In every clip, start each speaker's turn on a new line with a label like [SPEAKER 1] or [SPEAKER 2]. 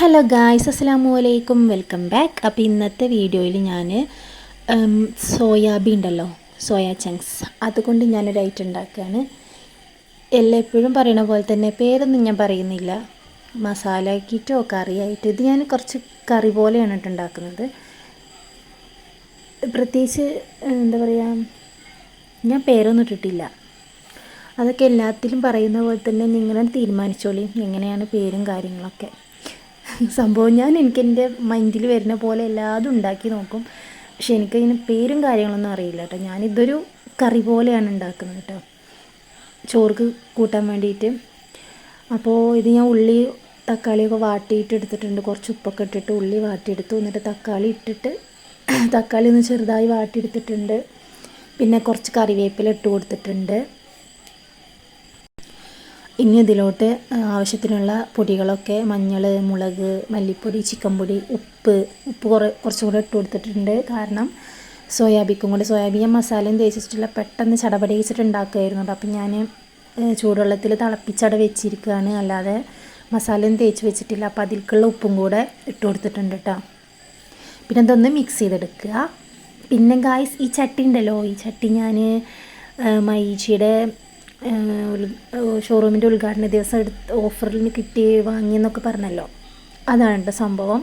[SPEAKER 1] Hello guys അസ്സാമു അലൈക്കും welcome back അപ്പോൾ ഇന്നത്തെ വീഡിയോയിൽ ഞാൻ സോയാബീൻ ഉണ്ടല്ലോ സോയാ ചങ്ക്സ്. അതുകൊണ്ട് ഞാനൊരു ഐറ്റം ഉണ്ടാക്കുകയാണ്. എല്ലാം എപ്പോഴും പറയണ പോലെ തന്നെ പേരൊന്നും ഞാൻ പറയുന്നില്ല. മസാല ആക്കിയിട്ടോ കറിയായിട്ടോ ഇത് ഞാൻ കുറച്ച് കറി പോലെയാണ് കേട്ടോ ഉണ്ടാക്കുന്നത്. പ്രത്യേകിച്ച് എന്താ പറയുക ഞാൻ പേരൊന്നും ഇട്ടിട്ടില്ല. അതൊക്കെ എല്ലാത്തിലും പറയുന്ന പോലെ തന്നെ നിങ്ങളെ തീരുമാനിച്ചോളി. എങ്ങനെയാണ് പേരും കാര്യങ്ങളൊക്കെ. സംഭവം ഞാൻ എനിക്ക് എന്റെ മൈൻഡിൽ വരുന്ന പോലെ എല്ലാതും ഉണ്ടാക്കി നോക്കും. പക്ഷെ എനിക്കതിന് പേരും കാര്യങ്ങളൊന്നും അറിയില്ല കേട്ടോ. ഞാനിതൊരു കറി പോലെയാണ് ഉണ്ടാക്കുന്നത് കേട്ടോ. ചോർക്ക് കൂട്ടാൻ വേണ്ടിയിട്ട്. അപ്പോൾ ഇത് ഞാൻ ഉള്ളി തക്കാളിയൊക്കെ വാട്ടിയിട്ട് എടുത്തിട്ടുണ്ട്. കുറച്ച് ഉപ്പൊക്കെ ഇട്ടിട്ട് ഉള്ളി വാട്ടിയെടുത്തു. എന്നിട്ട് തക്കാളി ഇട്ടിട്ട് തക്കാളി ഒന്ന് ചെറുതായി വാട്ടിയെടുത്തിട്ടുണ്ട്. പിന്നെ കുറച്ച് കറിവേപ്പില ഇട്ട് കൊടുത്തിട്ടുണ്ട്. ഇനി ഇതിലോട്ട് ആവശ്യത്തിനുള്ള പൊടികളൊക്കെ മഞ്ഞൾ മുളക് മല്ലിപ്പൊടി ചിക്കൻ പൊടി ഉപ്പ് ഉപ്പ് കുറേ കുറച്ചും കൂടെ ഇട്ട് കൊടുത്തിട്ടുണ്ട്. കാരണം സോയാബീക്കും കൂടി സോയാബീൻ മസാലയും തേച്ചിട്ടുള്ള പെട്ടെന്ന് ചടപടിയിച്ചിട്ട് ഉണ്ടാക്കുമായിരുന്നു അപ്പം ഞാൻ ചൂടുവെള്ളത്തിൽ തിളപ്പിച്ചട വെച്ചിരിക്കുകയാണ്. അല്ലാതെ മസാലയും തേച്ച് വെച്ചിട്ടില്ല. അപ്പോൾ അതിൽക്കുള്ള ഉപ്പും കൂടെ ഇട്ട് കൊടുത്തിട്ടുണ്ട് കേട്ടോ പിന്നെ ഇതൊന്ന് മിക്സ് ചെയ്തെടുക്കുക. പിന്നെ ഗായ്സ് ഈ ചട്ടി ഉണ്ടല്ലോ ഈ ചട്ടി ഞാൻ മൈജിയുടെ ഷോറൂമിന്റെ ഉദ്ഘാടന ദിവസം എടുത്ത് ഓഫറിൽ കിട്ടി വാങ്ങിയെന്നൊക്കെ പറഞ്ഞല്ലോ. അതാണ് കേട്ടോ സംഭവം.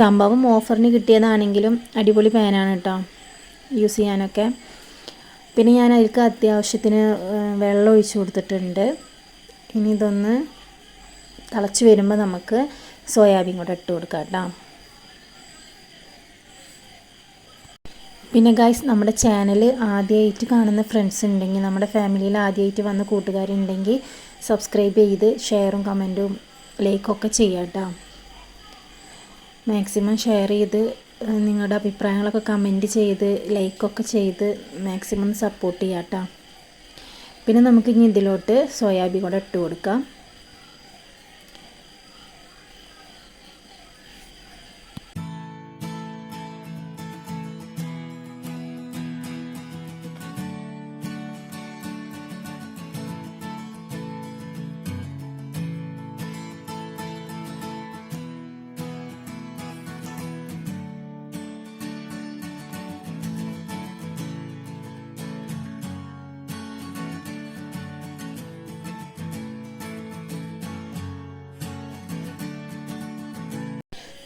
[SPEAKER 1] സംഭവം ഓഫറിന് കിട്ടിയതാണെങ്കിലും അടിപൊളി പാനാണ് കേട്ടോ യൂസ് ചെയ്യാനൊക്കെ. പിന്നെ ഞാൻ അതിൽക്ക് അത്യാവശ്യത്തിന് വെള്ളം ഒഴിച്ച് കൊടുത്തിട്ടുണ്ട്. ഇനി ഇതൊന്ന് തിളച്ച് വരുമ്പോൾ നമുക്ക് സോയാബീൻ കൂടെ ഇട്ട് കൊടുക്കാം കേട്ടോ പിന്നെ ഗൈസ് നമ്മുടെ ചാനൽ ആദ്യമായിട്ട് കാണുന്ന ഫ്രണ്ട്സ് ഉണ്ടെങ്കിൽ നമ്മുടെ ഫാമിലിയിൽ ആദ്യമായിട്ട് വന്ന കൂട്ടുകാരുണ്ടെങ്കിൽ സബ്സ്ക്രൈബ് ചെയ്ത് ഷെയറും കമന്റും ലൈക്കൊക്കെ ചെയ്യാം കേട്ടോ മാക്സിമം ഷെയർ ചെയ്ത് നിങ്ങളുടെ അഭിപ്രായങ്ങളൊക്കെ കമന്റ് ചെയ്ത് ലൈക്കൊക്കെ ചെയ്ത് മാക്സിമം സപ്പോർട്ട് ചെയ്യാം പിന്നെ നമുക്കിനി ഇതിലോട്ട് സോയാബീൻ കൂടെ ഇട്ട് കൊടുക്കാം.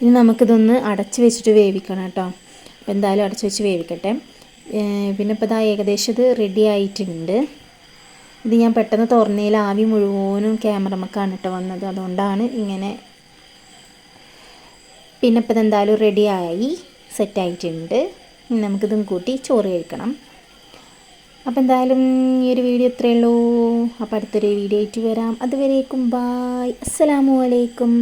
[SPEAKER 1] ഇനി നമുക്കിതൊന്ന് അടച്ച് വെച്ചിട്ട് വേവിക്കണം കേട്ടോ. അപ്പോൾ എന്തായാലും അടച്ച് വെച്ച് വേവിക്കട്ടെ. പിന്നെ ഇപ്പോൾ ഇതാ ഏകദേശം ഇത് റെഡി ആയിട്ടുണ്ട്. ഇത് ഞാൻ പെട്ടെന്ന് തുറന്നതിൽ ആവി മുഴുവനും ക്യാമറമക്കാണ് കേട്ടോ വന്നത്. അതുകൊണ്ടാണ് ഇങ്ങനെ പിന്നെ ഇപ്പോൾ ഇതെന്തായാലും റെഡിയായി സെറ്റായിട്ടുണ്ട് നമുക്കിതും കൂട്ടി ചോറ് കഴിക്കണം. അപ്പോൾ എന്തായാലും ഈ ഒരു വീഡിയോ ഇത്രയേ ഉള്ളൂ. അപ്പോൾ അടുത്തൊരു വീഡിയോ ആയിട്ട് വരാം. അതുവരേക്കും ബായ് അസ്സലാമു അലൈക്കും.